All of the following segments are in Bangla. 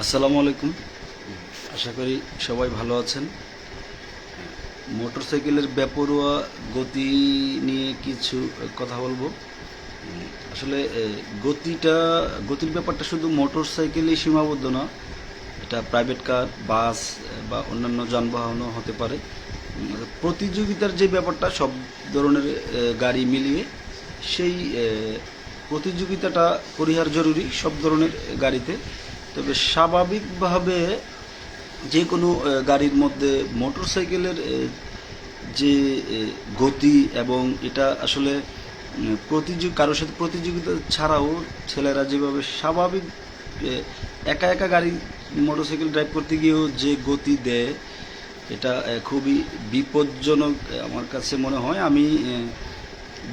আসসালামু আলাইকুম। আশা করি সবাই ভালো আছেন। মোটরসাইকেলের বেপরোয়া গতি নিয়ে কিছু কথা বলব। আসলে গতিটা, গতির ব্যাপারটা শুধু মোটরসাইকেলেই সীমাবদ্ধ না, এটা প্রাইভেট কার, বাস, বা অন্যান্য যানবাহনও হতে পারে। প্রতিযোগিতার যে ব্যাপারটা, সব ধরনের গাড়ি মিলিয়ে সেই প্রতিযোগিতাটা পরিহার জরুরি সব ধরনের গাড়িতে। তবে স্বাভাবিকভাবে যে কোনো গাড়ির মধ্যে মোটর সাইকেলের যে গতি এবং এটা আসলে প্রতিযোগ, কারোর সাথে প্রতিযোগিতা ছাড়াও ছেলেরা যেভাবে স্বাভাবিক একা একা গাড়ি, মোটরসাইকেল ড্রাইভ করতে গিয়েও যে গতি দেয়, এটা খুবই বিপজ্জনক আমার কাছে মনে হয়। আমি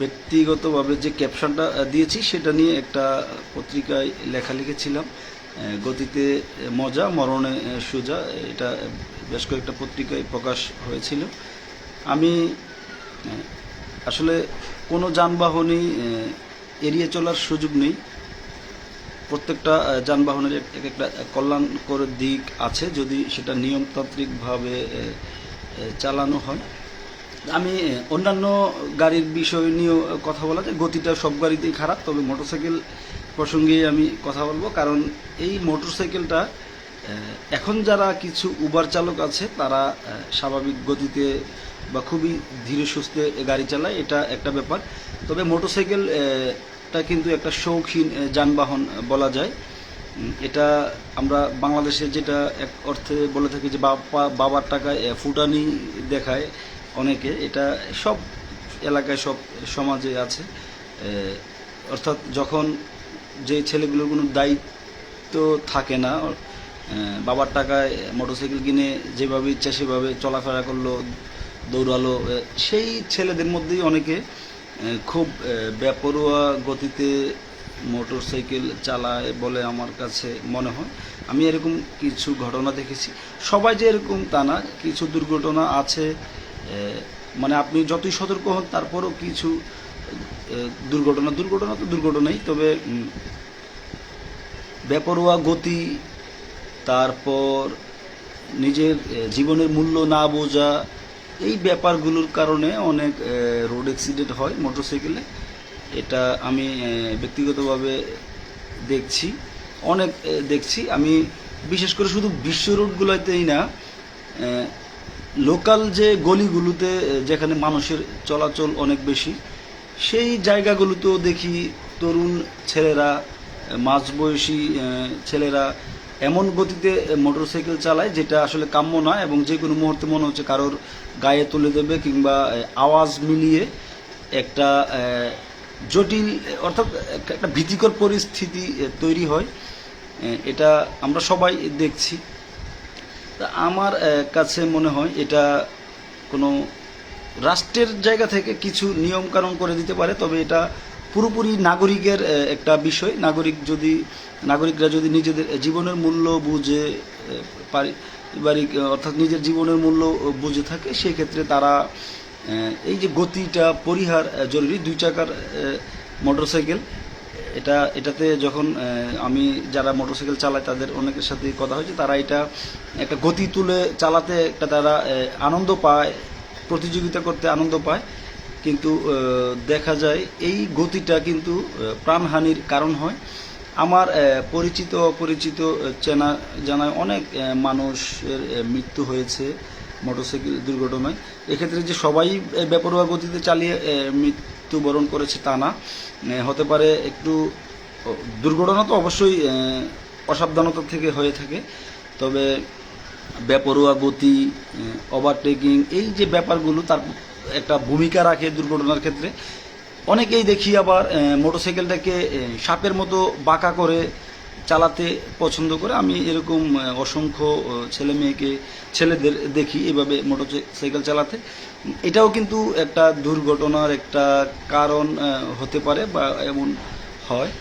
ব্যক্তিগতভাবে যে ক্যাপশনটা দিয়েছি, সেটা নিয়ে একটা পত্রিকায় লেখা লিখেছিলাম। গতিতে মজা, মরণে সোজা, এটা বেশ কয়েকটা পত্রিকায় প্রকাশ হয়েছিল। আমি আসলে কোনো যানবাহনই এড়িয়ে চলার সুযোগ নেই। প্রত্যেকটা যানবাহনের এক এক একটা কল্যাণকর দিক আছে যদি সেটা নিয়মতান্ত্রিকভাবে চালানো হয়। আমি অন্যান্য গাড়ির বিষয় নিয়েও কথা বলা যায়। গতিটা সব গাড়িতেই খারাপ, তবে মোটরসাইকেল প্রসঙ্গে আমি কথা বলব কারণ এই মোটরসাইকেলটা এখন যারা কিছু উবার চালক আছে তারা স্বাভাবিক গতিতে বা খুবই ধীরে সুস্থে গাড়ি চালায় এটা একটা ব্যাপার। তবে মোটরসাইকেল আহ, টা কিন্তু একটা শৌখিন যানবাহন বলা যায়। এটা আমরা বাংলাদেশে যেটা এক অর্থে বলে থাকি যে বাবা বাবার টাকায় ফুটানি দেখায় অনেকে এটা সব এলাকায় সব সমাজে আছে। অর্থাৎ যখন যে ছেলেগুলোর কোনো দায়িত্ব থাকে না বাবার টাকায় মোটরসাইকেল কিনে যেভাবে ইচ্ছা সেভাবে চলাফেরা করল, দৌড়ালো সেই ছেলেদের মধ্যেই অনেকে খুব বেপরোয়া গতিতে মোটরসাইকেল চালায় বলে আমার কাছে মনে হয়। আমি এরকম কিছু ঘটনা দেখেছি। সবাই যে এরকম তা না, কিছু দুর্ঘটনা আছে মানে আপনি যতই সতর্ক হন, তারপরও কিছু দুর্ঘটনা দুর্ঘটনা তো দুর্ঘটনাই, তবে বেপরোয়া গতি, তারপর নিজের জীবনের মূল্য না বোঝা, এই ব্যাপারগুলোর কারণে অনেক রোড অ্যাক্সিডেন্ট হয় মোটরসাইকেলে। এটা আমি ব্যক্তিগতভাবে দেখছি, অনেক দেখছি। আমি বিশেষ করে শুধু বিশ্ব রোডগুলোতেই না লোকাল যে গলিগুলোতে যেখানে মানুষের চলাচল অনেক বেশি সেই জায়গাগুলোতেও দেখি তরুণ ছেলেরা মাঝবয়সী ছেলেরা এমন গতিতে মোটরসাইকেল চালায় যেটা আসলে কাম্য নয় এবং যে কোনো মুহূর্তে মনে হচ্ছে কারোর গায়ে তুলে দেবে কিংবা আওয়াজ মিলিয়ে একটা জটিল, অর্থাৎ একটা ভীতিকর পরিস্থিতি তৈরি হয়। এটা আমরা সবাই দেখছি। তা আমার কাছে মনে হয় এটা কোনো রাষ্ট্রের জায়গা থেকে কিছু নিয়ম কানুন করে দিতে পারে, তবে এটা পুরোপুরি নাগরিকের একটা বিষয়। নাগরিক যদি, নাগরিকরা যদি নিজেদের জীবনের মূল্য বুঝে পারিবারিক অর্থাৎ নিজের জীবনের মূল্য বুঝে থাকে, সেক্ষেত্রে তারা এই যে গতিটা, পরিহার জরুরি। দুই চাকার মোটরসাইকেল, এটা, এটাতে যখন আমি যারা মোটরসাইকেল চালায়, তাদের অনেকের সাথে কথা হয়েছে। তারা এটা একটা গতি তুলে চালাতে একটা তারা আনন্দ পায়। প্রতিযোগিতা করতে আনন্দ পায়, কিন্তু দেখা যায় এই গতিটা কিন্তু প্রাণহানির কারণ হয়। আমার পরিচিত অপরিচিত চেনা জানায় অনেক মানুষের মৃত্যু হয়েছে মোটরসাইকেল দুর্ঘটনায়। এক্ষেত্রে যে সবাই বেপরোয়া গতিতে চালিয়ে মৃত্যুবরণ করেছে তা না। হতে পারে একটু দুর্ঘটনা তো অবশ্যই অসাবধানতা থেকে হয়ে থাকে। তবে বেপরোয়া গতি ওভারটেকিং এই যে ব্যাপারগুলো তার একটা ভূমিকা রাখে দুর্ঘটনার ক্ষেত্রে। অনেকেই দেখি আবার মোটরসাইকেলটাকে সাপের মতো বাঁকা করে চালাতে পছন্দ করে। আমি এরকম অসংখ্য ছেলে মেয়েকে, ছেলেদের দেখি এভাবে মোটরসাইকেল চালাতে। এটাও কিন্তু একটা দুর্ঘটনার একটা কারণ হতে পারে বা এমন হয়।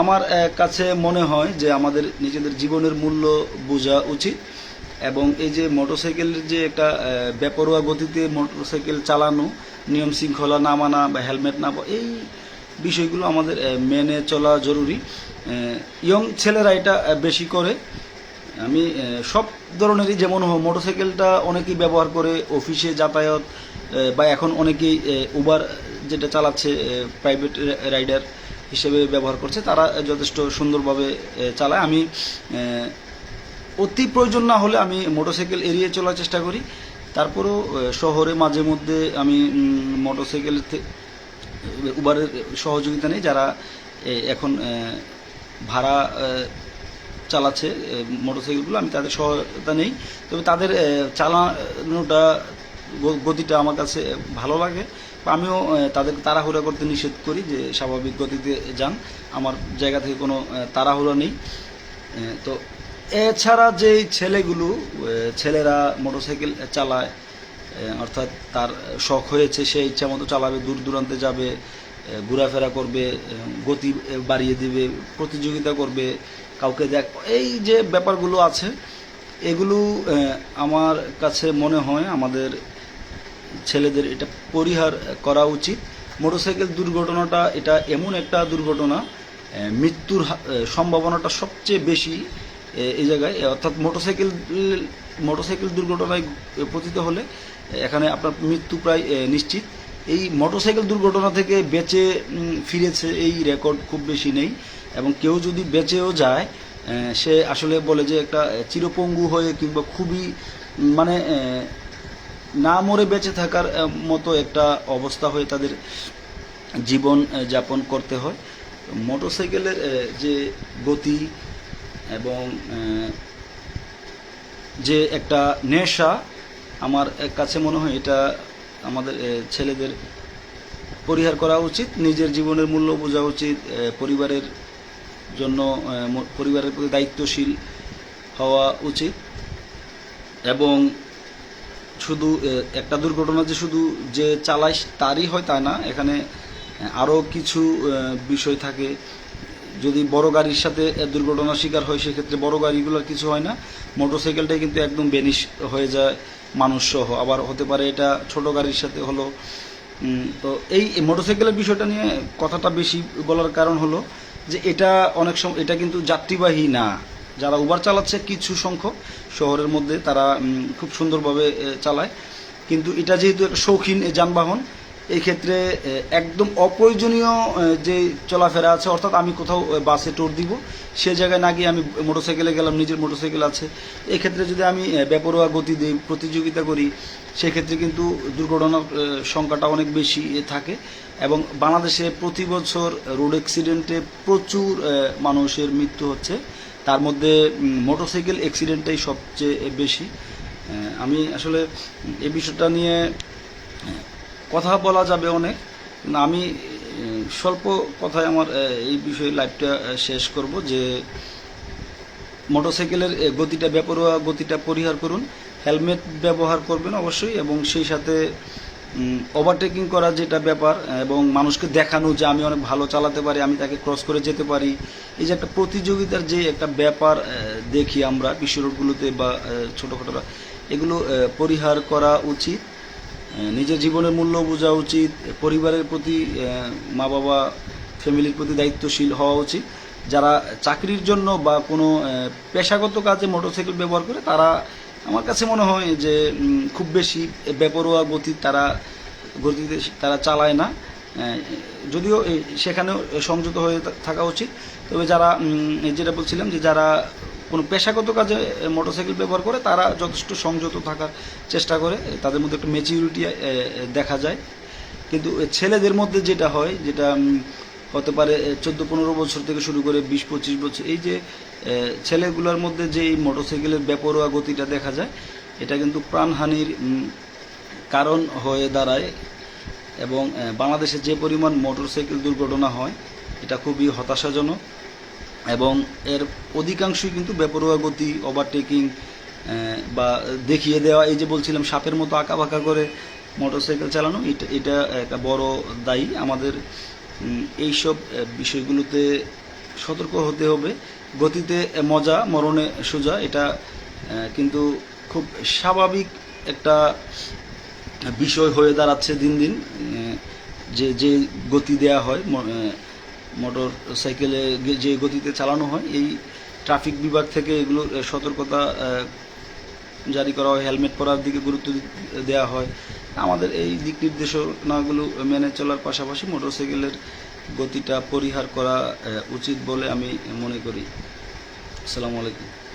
আমার কাছে মনে হয় যে আমাদের নিজেদের জীবনের মূল্য বোঝা উচিত। এবং এই যে মোটরসাইকেলের যে একটা বেপরোয়া গতিতে মোটরসাইকেল চালানো, নিয়ম শৃঙ্খলা না মানা বা হেলমেট না এই বিষয়গুলো আমাদের মেনে চলা জরুরি। ইয়ং ছেলেরা এটা বেশি করে। আমি সব ধরনেরই যেমন মোটরসাইকেলটা অনেকেই ব্যবহার করে অফিসে যাতায়াত বা এখন অনেকেই উবার যেটা চালাচ্ছে প্রাইভেট রাইডার হিসেবে ব্যবহার করছে। তারা যথেষ্ট সুন্দরভাবে চালায়। আমি অতি প্রয়োজন না হলে আমি মোটরসাইকেল এড়িয়ে চলার চেষ্টা করি। তারপরেও শহরে মাঝে মধ্যে আমি মোটরসাইকেল উবারের সহযোগিতা নেই। যারা এখন ভাড়া চালাচ্ছে মোটরসাইকেলগুলো, আমি তাদের সহায়তা নেই। তবে তাদের চালানোটা গতিটা আমার কাছে ভালো লাগে। আমিও তাদের তাড়াহুড়া করতে নিষেধ করি যে স্বাভাবিক গতিতে যান। আমার জায়গা থেকে কোনো তাড়াহুড়া নেই। তো এছাড়া যে ছেলেগুলো ছেলেরা মোটরসাইকেল চালায় অর্থাৎ তার শখ হয়েছে, সে ইচ্ছা মতো চালাবে, দূর দূরান্তে যাবে ঘোরাফেরা করবে গতি বাড়িয়ে দিবে, প্রতিযোগিতা করবে, কাউকে দেখ, এই যে ব্যাপারগুলো আছে, এগুলো আমার কাছে মনে হয় আমাদের ছেলেদের এটা পরিহার করা উচিত। মোটরসাইকেল দুর্ঘটনাটা এটা এমন একটা দুর্ঘটনা মৃত্যুর সম্ভাবনাটা সবচেয়ে বেশি এই জায়গায় অর্থাৎ মোটরসাইকেল মোটরসাইকেল দুর্ঘটনায় পতিত হলে এখানে আপনার মৃত্যু প্রায় নিশ্চিত। এই মোটরসাইকেল দুর্ঘটনা থেকে বেঁচে ফিরেছে এই রেকর্ড খুব বেশি নেই। এবং কেউ যদি বেঁচেও যায় সে আসলে বলে যে একটা চিরপঙ্গু হয়ে কিংবা খুবই মানে না মরে বেঁচে থাকার মতো একটা অবস্থা হয়ে তাদের জীবন যাপন করতে হয়। মোটরসাইকেলের যে গতি এবং যে একটা নেশা, আমার কাছে মনে হয় এটা আমাদের ছেলেদের পরিহার করা উচিত, নিজের জীবনের মূল্য বোঝা উচিত পরিবারের জন্য পরিবারের প্রতি দায়িত্বশীল হওয়া উচিত এবং শুধু একটা দুর্ঘটনা যে শুধু যে চালায় তারই হয় তা না, এখানে আরও কিছু বিষয় থাকে। যদি বড় গাড়ির সাথে দুর্ঘটনার শিকার হয়, সেক্ষেত্রে বড় গাড়িগুলোর কিছু হয় না। মোটরসাইকেলটাই কিন্তু একদম বেনিশ হয়ে যায় মানুষ সহ আবার হতে পারে এটা ছোট গাড়ির সাথে হলো। তো এই মোটরসাইকেলের বিষয়টা নিয়ে কথাটা বেশি বলার কারণ হলো যে এটা অনেক সময় এটা কিন্তু যাত্রীবাহী না। যারা উবার চালাচ্ছে কিছু সংখ্যক শহরের মধ্যে তারা খুব সুন্দরভাবে চালায়। কিন্তু এটা যেহেতু একটা শৌখিন যানবাহন এই ক্ষেত্রে একদম অপ্রয়োজনীয় এ, যে চলাফেরা আছে অর্থাৎ আমি কোথাও বাসে টোর দিব সে জায়গায় না গিয়ে আমি মোটরসাইকেলে গেলাম নিজের মোটরসাইকেল আছে। এই ক্ষেত্রে যদি আমি এ, বেপরোয়া গতি দিই প্রতিযোগিতা করি সেক্ষেত্রে কিন্তু দুর্ঘটনার সংখ্যাটা অনেক বেশি এ, থাকে। এবং বাংলাদেশে প্রতি বছর রোড অ্যাক্সিডেন্টে প্রচুর মানুষের মৃত্যু হচ্ছে। তার মধ্যে মোটরসাইকেল অ্যাক্সিডেন্টটাই সবচেয়ে বেশি। আমি আসলে এই বিষয়টা নিয়ে কথা বলা যাবে অনেক। আমি, স্বল্প কথায় আমার এই বিষয়ে লাইভটা শেষ করব যে, মোটরসাইকেলের গতিটা, বেপরোয়া গতিটা পরিহার করুন। হেলমেট ব্যবহার করবেন অবশ্যই এবং সেই সাথে ওভারটেকিং করা যেটা ব্যাপার, এবং মানুষকে দেখানো যে আমি অনেক ভালো চালাতে পারি, আমি তাকে ক্রস করে যেতে পারি। এই যে একটা প্রতিযোগিতার যে একটা ব্যাপার দেখি আমরা বিশ্ব রোডগুলোতে বা ছোটোখাটোরা এগুলো পরিহার করা উচিত। নিজের জীবনের মূল্য বোঝা উচিত, পরিবারের প্রতি মা বাবা ফ্যামিলির প্রতি দায়িত্বশীল হওয়া উচিত। যারা চাকরির জন্য বা কোনো পেশাগত কাজে মোটরসাইকেল ব্যবহার করে, তারা আমার কাছে মনে হয় যে খুব বেশি বেপরোয়া গতি তারা, গতিতে তারা চালায় না। যদিও সেখানেও সংযত হয়ে থাকা উচিত। তবে যারা যেটা বলছিলাম যে যারা কোনো পেশাগত কাজে মোটরসাইকেল ব্যবহার করে, তারা যথেষ্ট সংযত থাকার চেষ্টা করে তাদের মধ্যে একটা মেচিউরিটি দেখা যায়। কিন্তু ছেলেদের মধ্যে যেটা হয়, যেটা হতে পারে চোদ্দ পনেরো বছর থেকে শুরু করে বিশ পঁচিশ বছর, এই যে ছেলেগুলোর মধ্যে যে এই মোটরসাইকেলের বেপরোয়া গতিটা দেখা যায়, এটা কিন্তু প্রাণহানির কারণ হয়ে দাঁড়ায়। এবং বাংলাদেশে যে পরিমাণ মোটরসাইকেল দুর্ঘটনা হয়, এটা খুবই হতাশাজনক। এবং এর অধিকাংশই কিন্তু বেপরোয়া গতি ওভারটেকিং বা দেখিয়ে দেওয়া, এই যে বলছিলাম, সাপের মতো আঁকা বাঁকা করে মোটরসাইকেল চালানো, এটা এটা একটা বড় দায়ী আমাদের এইসব বিষয়গুলোতে সতর্ক হতে হবে। গতিতে মজা, মরণে সোজা, এটা কিন্তু খুব স্বাভাবিক একটা বিষয় হয়ে দাঁড়াচ্ছে দিন দিন যে যে গতি দেয়া হয় মোটর সাইকেলে যে গতিতে চালানো হয়, এই ট্রাফিক বিভাগ থেকে এগুলো সতর্কতা জারি করা হয়, হেলমেট পরার দিকে গুরুত্ব দেওয়া হয়। আমাদের এই দিক নির্দেশনাগুলো মেনে চলার পাশাপাশি মোটর সাইকেলের গতিটা পরিহার করা উচিত বলে আমি মনে করি। আসসালামু আলাইকুম।